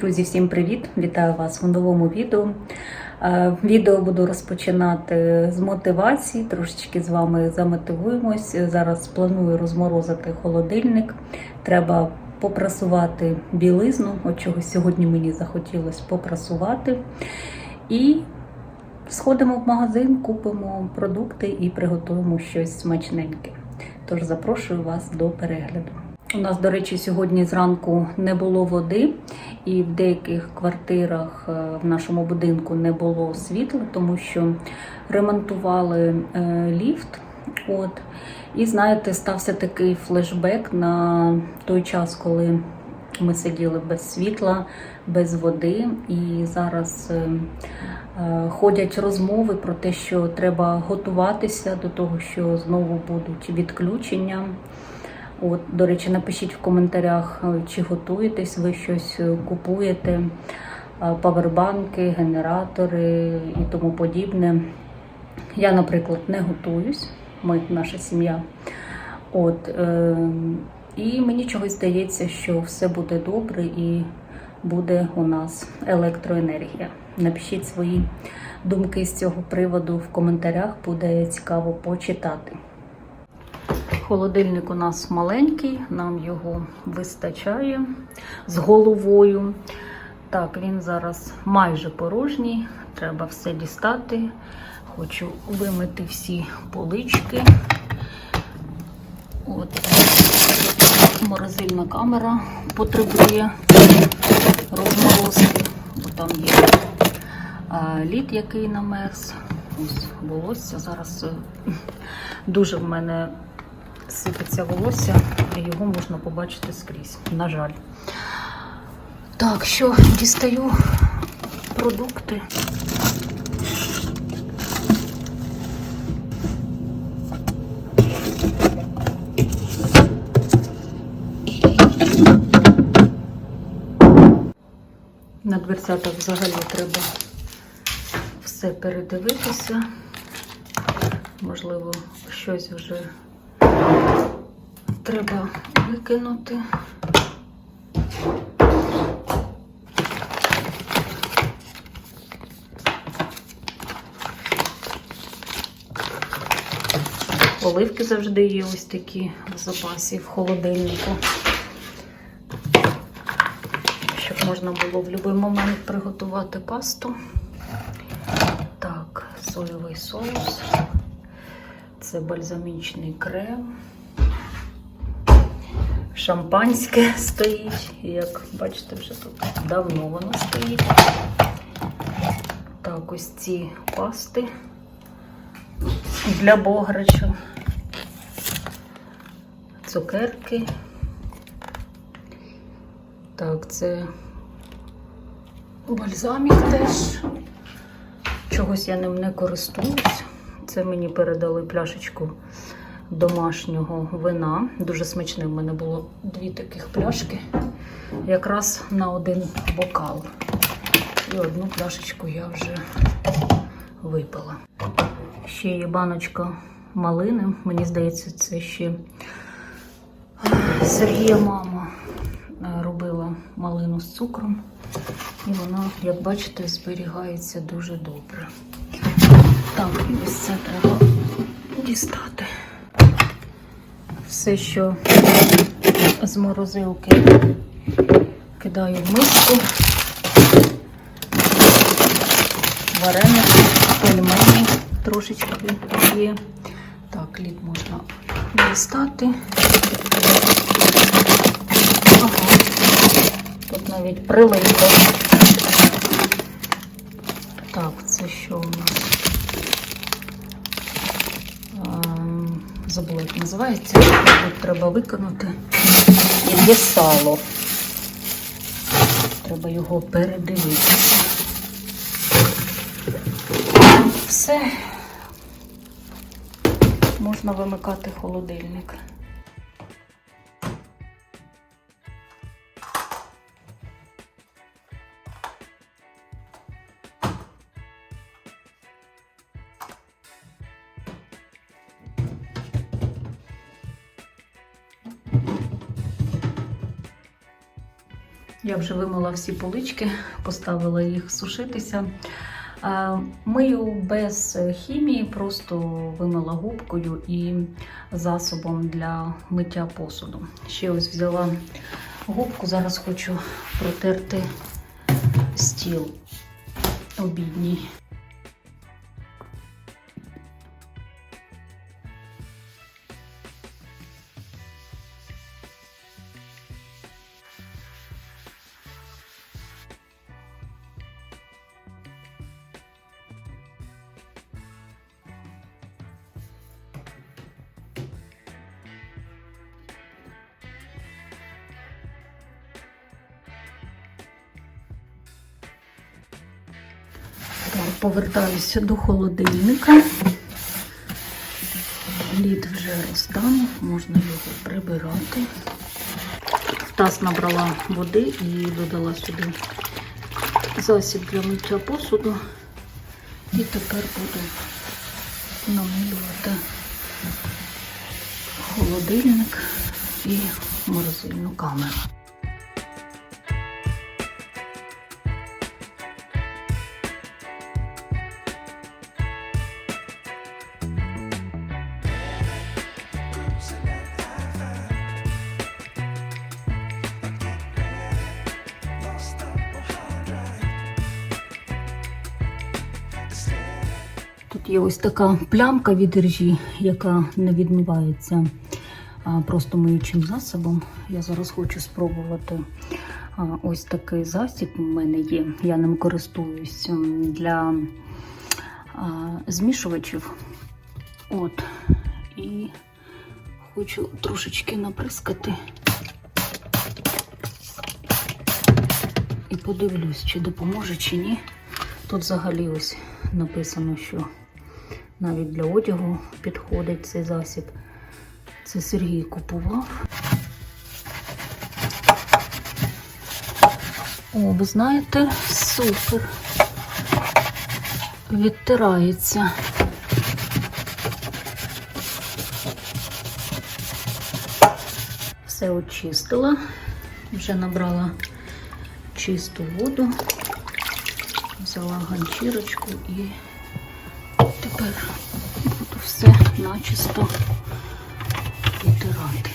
Друзі, всім привіт! Вітаю вас в новому відео. Е, Відео буду розпочинати з мотивації, трошечки з вами замотивуємось. Зараз планую розморозити холодильник. Треба попрасувати білизну, от чого сьогодні мені захотілося попрасувати. І сходимо в магазин, купимо продукти і приготуємо щось смачненьке. Тож запрошую вас до перегляду. У нас, до речі, сьогодні зранку не було води, і в деяких квартирах е, в нашому будинку не було світла, тому що ремонтували е, ліфт. От. І знаєте, стався такий флешбек на той час, коли ми сиділи без світла, без води. І зараз е, ходять розмови про те, що треба готуватися до того, що знову будуть відключення. От, до речі, напишіть в коментарях, е, чи готуєтесь ви щось е, купуєте, е, павербанки, генератори і тому подібне. Я, наприклад, не готуюсь, ми, наша сім'я. От, е, і мені чогось здається, що все буде добре і буде у нас електроенергія. Напишіть свої думки з цього приводу в коментарях, буде цікаво почитати. Холодильник у нас маленький, нам його вистачає з головою. Так, він зараз майже порожній, треба все дістати. Хочу вимити всі полички. От морозильна камера потребує розморозки, там є лід, який намерз. Ось волосся. Зараз е, дуже в мене сипеться волосся, і його можна побачити скрізь, на жаль. Так, що дістаю продукти. На дверцятах взагалі треба все передивитися. Можливо, щось вже треба викинути. Оливки завжди є ось такі в запасі в холодильнику. Щоб можна було в будь-який момент приготувати пасту. Так, соєвий соус. Це бальзамічний крем. Шампанське стоїть. Як бачите, вже тут давно воно стоїть. Так, ось ці пасти для бограчу. Цукерки. Так, це бальзамік теж. Чогось я ним не користуюсь. Це мені передали пляшечку домашнього вина. Дуже смачне. В мене було дві таких пляшки. Якраз на один бокал. І одну пляшечку я вже випила. Ще є баночка малини. Мені здається, це ще Сергія мама е, робила малину з цукром. І вона, як бачите, зберігається дуже добре. Так, і ось це треба дістати. Все, що з морозилки кидаю в миску. Вареники, пельмені трошечки є. Так, лід можна дістати. Ага. Тут навіть прилипо. Так, це що у нас? Забула, як називається. Тут треба виконати. Є сало. Треба його передивитися. Все. Можна вимикати холодильник. Я вже вимила всі полички, поставила їх сушитися. Е, Мию без хімії, просто вимила губкою і засобом для миття посуду. Ще ось взяла губку, зараз хочу протерти стіл обідній. Повертаюся до холодильника. Лід вже розтанув, можна його прибирати. В таз набрала води і додала сюди засіб для миття посуду. І тепер буду намилювати холодильник і морозильну камеру. Є ось така плямка від ржі, яка не відмивається просто миючим засобом. Я зараз хочу спробувати ось такий засіб у мене є. Я ним користуюсь для змішувачів. От. І хочу трошечки наприскати. І подивлюсь, чи допоможе, чи ні. Тут взагалі ось написано, що навіть для одягу підходить цей засіб. Це Сергій купував. О, ви знаєте, супер. Відтирається. Все очистила, вже набрала чисту воду, взяла ганчірочку і тепер буду все начисто відтирати.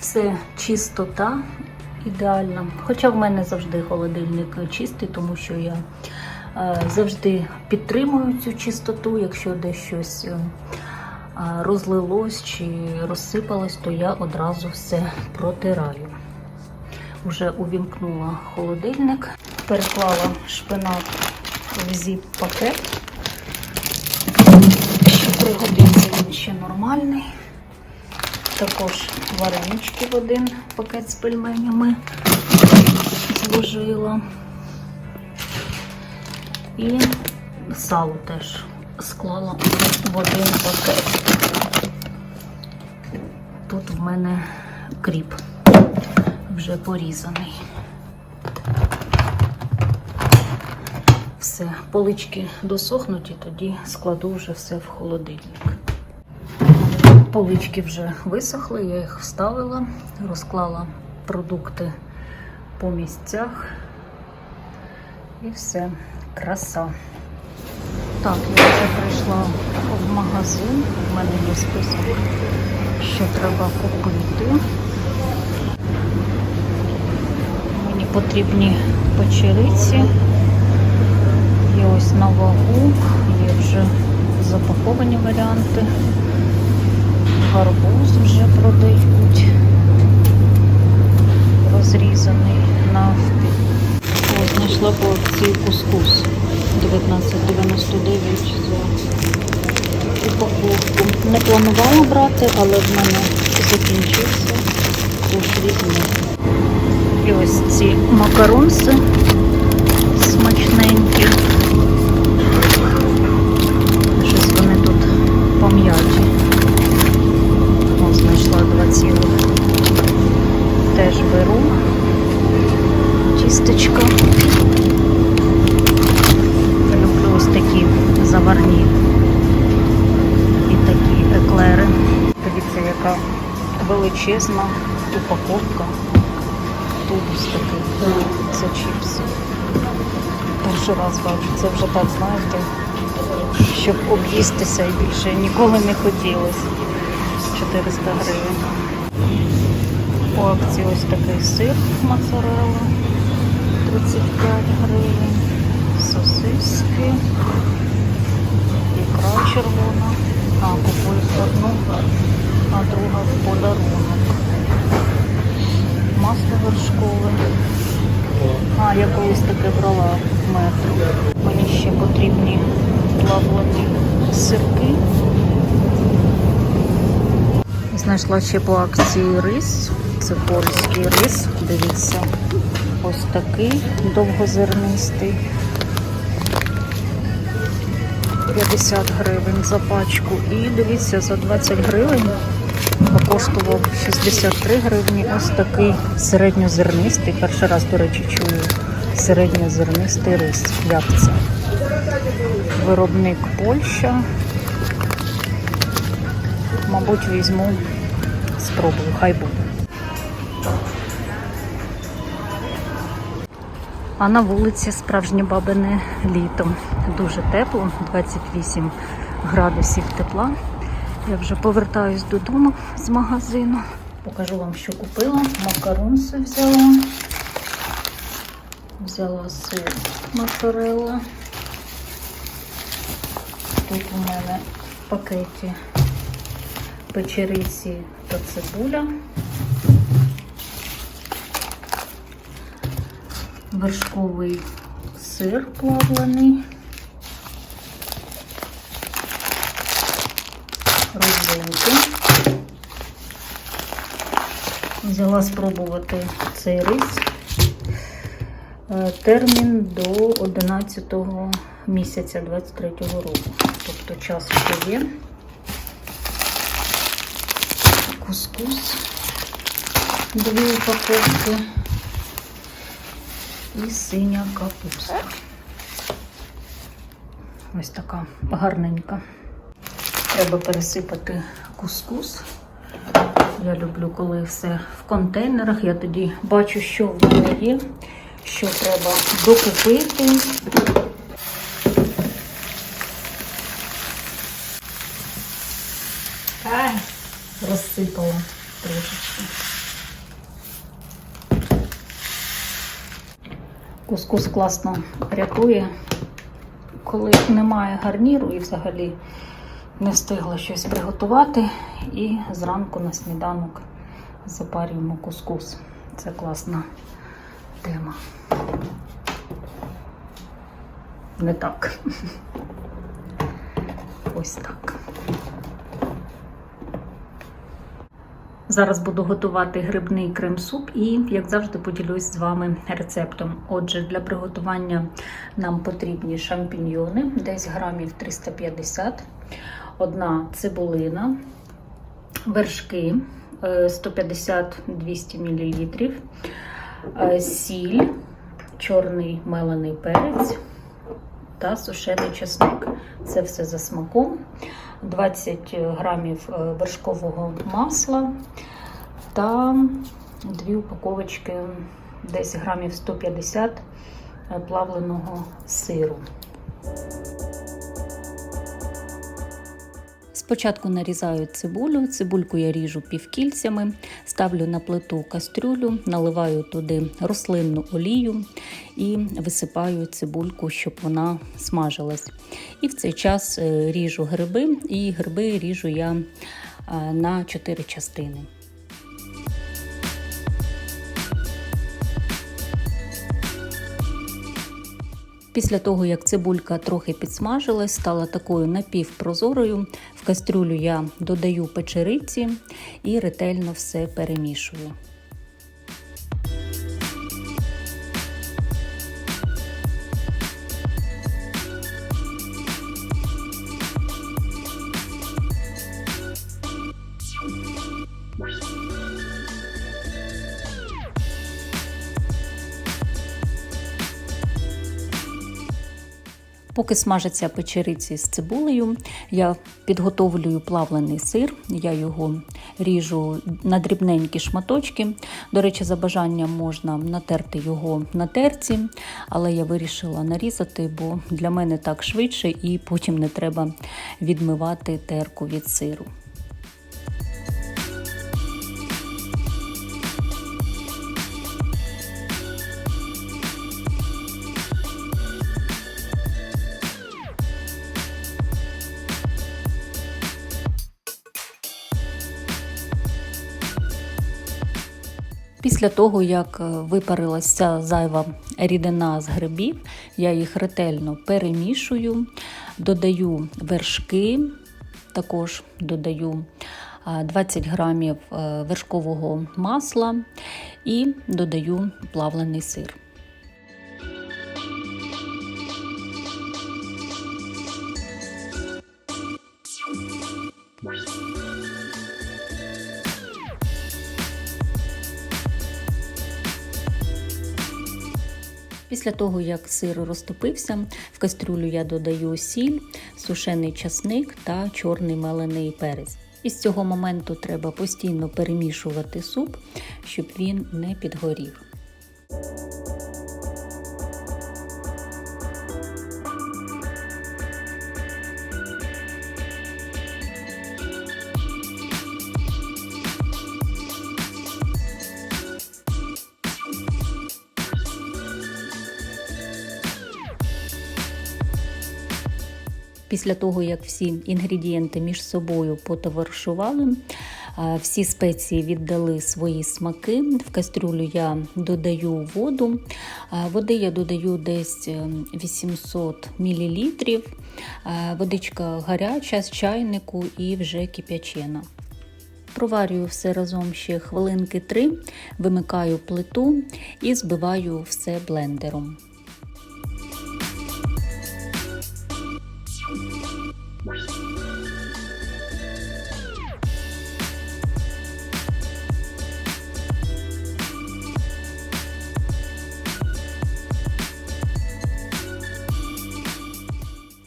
Все чистота ідеальна. Хоча в мене завжди холодильник чистий, тому що я е, завжди підтримую цю чистоту. Якщо десь щось е, е, розлилось чи розсипалось, то я одразу все протираю. Вже увімкнула холодильник, переклала шпинат в зіп-пакет. Ще пригодиться він ще нормальний. Також варенички в один пакет з пельменями зложила. І сало теж склала в один пакет. Тут в мене кріп вже порізаний. Все, полички досохнуть і тоді складу вже все в холодильник. Полички вже висохли, я їх вставила, розклала продукти по місцях. І все, краса. Так, я вже прийшла в магазин. У мене є список, що треба купити. Мені потрібні печериці. Є ось на вагу, Такий кускус 1999 за упаковку. Не планувала брати, але в мене закінчився. Тож візьму. І ось ці макаронси смачненькі. Щось вони тут пом'яті. Ось знайшла два цілих. Теж беру. чисточка. Величезна упаковка. Тубус такий. Це чіпси. Перший раз бачу. Це вже так, знаєте, щоб об'їстися і більше ніколи не хотілося. 400 гривень. По акції ось такий сир моцарелла 35 гривень, сосиски, ікра червона, а купую одну, а друга в подарунок. А, я колись таке брала в метро. Мені ще потрібні плавлені сирки. Знайшла ще по акції рис. Це польський рис. Дивіться. Ось такий довгозернистий. 50 гривень за пачку. І дивіться, за 20 гривень коштував 63 гривні. Ось такий середньозернистий. Перший раз, до речі, чую середньозернистий рис. Як це? Виробник Польща. Мабуть, візьму, спробую, хай буде. А на вулиці справжнє бабине літо. Дуже тепло, 28 градусів тепла. Я вже повертаюсь додому з магазину. Покажу вам, що купила. Макаронси взяла. Взяла сир моцарелла. Тут у мене в пакеті печериці та цибуля. Вершковий сир плавлений. Родзинки. Взяла спробувати цей рис. Е, Термін до 11 місяця 23 року. Тобто час ще є. Кускус. Дві упаковки. І синя капуста. Ось така гарненька. Треба пересипати кускус. Я люблю, коли все в контейнерах. Я тоді бачу, що в мене є, що треба докупити. Ай, розсипала трошечки. Кускус класно рятує, коли немає гарніру і взагалі не встигла щось приготувати. І зранку на сніданок запарюємо кускус. Це класна тема. Не так. Ось так. Зараз буду готувати грибний крем-суп і, як завжди, поділюсь з вами рецептом. Отже, для приготування нам потрібні шампіньйони, десь грамів 350, одна цибулина, вершки е, 150-200 мл, е, сіль, чорний мелений перець та сушений чесник. Це все за смаком. 20 грамів е, вершкового масла та дві упаковочки, десь грамів 150 плавленого сиру. Спочатку нарізаю цибулю, цибульку я ріжу півкільцями, ставлю на плиту кастрюлю, наливаю туди рослинну олію і висипаю цибульку, щоб вона смажилась. І в цей час е, ріжу гриби, і гриби ріжу я е, на 4 частини. Після того, як цибулька трохи підсмажилась, стала такою напівпрозорою, в кастрюлю я додаю печериці і ретельно все перемішую. Поки смажаться печериці з цибулею, я підготовлюю плавлений сир, я його ріжу на дрібненькі шматочки. До речі, за бажанням можна натерти його на терці, але я вирішила нарізати, бо для мене так швидше і потім не треба відмивати терку від сиру. Після того, як е, випарилася зайва рідина з грибів, я їх ретельно перемішую, додаю вершки, також додаю 20 грамів е, вершкового масла і додаю плавлений сир. Після того, як сир розтопився, в кастрюлю я додаю сіль, сушений часник та чорний мелений перець. І з цього моменту треба постійно перемішувати суп, щоб він не підгорів. Після того, як всі інгредієнти між собою потоваришували, всі спеції віддали свої смаки. В кастрюлю я додаю воду. Води я додаю десь 800 мл. Водичка гаряча з чайнику і вже кип'ячена. Проварюю все разом ще хвилинки 3, вимикаю плиту і збиваю все блендером.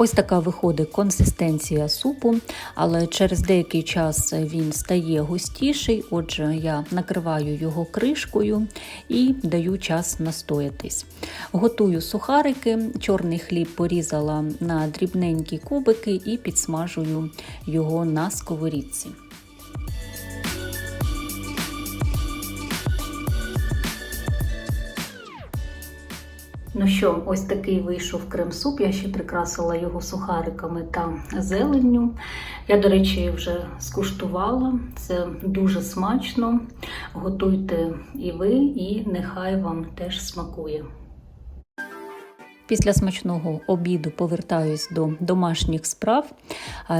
Ось така виходить консистенція супу, але через деякий час він стає густіший, отже, я накриваю його кришкою і даю час настоятись. Готую сухарики, чорний хліб порізала на дрібненькі кубики і підсмажую його на сковорідці. Ну що, ось такий вийшов крем-суп. Я ще прикрасила його сухариками та зеленню. Я, до речі, вже скуштувала. Це дуже смачно. Готуйте і ви, і нехай вам теж смакує. Після смачного обіду повертаюсь до домашніх справ.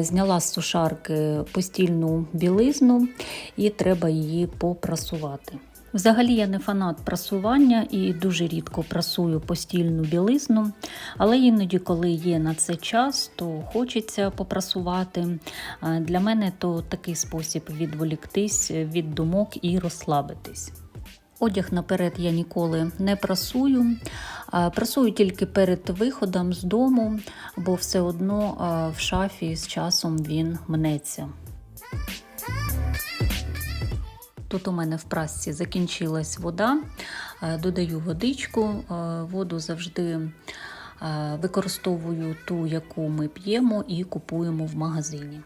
Зняла з сушарки постільну білизну і треба її попрасувати. Взагалі я не фанат прасування і дуже рідко прасую постільну білизну, але іноді, коли є на це час, то хочеться попрасувати. Для мене то такий спосіб відволіктись від думок і розслабитись. Одяг наперед я ніколи не прасую, прасую тільки перед виходом з дому, бо все одно в шафі з часом він мнеться. Тут у мене в прасці закінчилась вода, е, додаю водичку, е, воду завжди е, використовую ту, яку ми п'ємо і купуємо в магазині.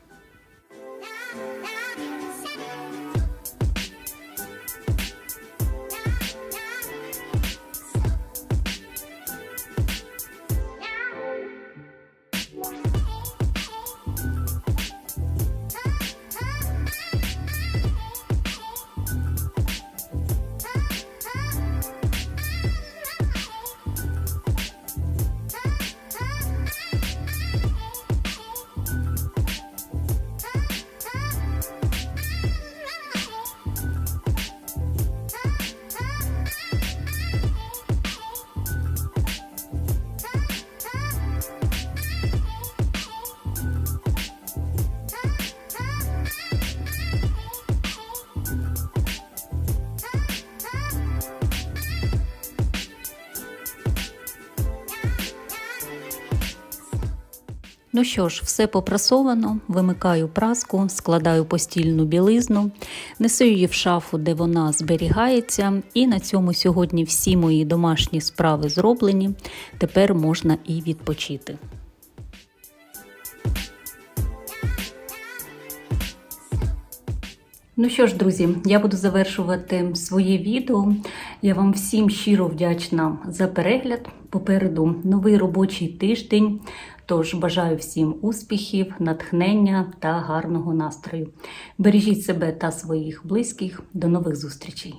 Ну що ж, все попрасовано, вимикаю праску, складаю постільну білизну, несу її в шафу, де вона зберігається. І на цьому сьогодні всі мої домашні справи зроблені. Тепер можна і відпочити. Ну що ж, друзі, я буду завершувати своє відео. Я вам всім щиро вдячна за перегляд. Попереду новий робочий тиждень. Тож бажаю всім успіхів, натхнення та гарного настрою. Бережіть себе та своїх близьких. До нових зустрічей!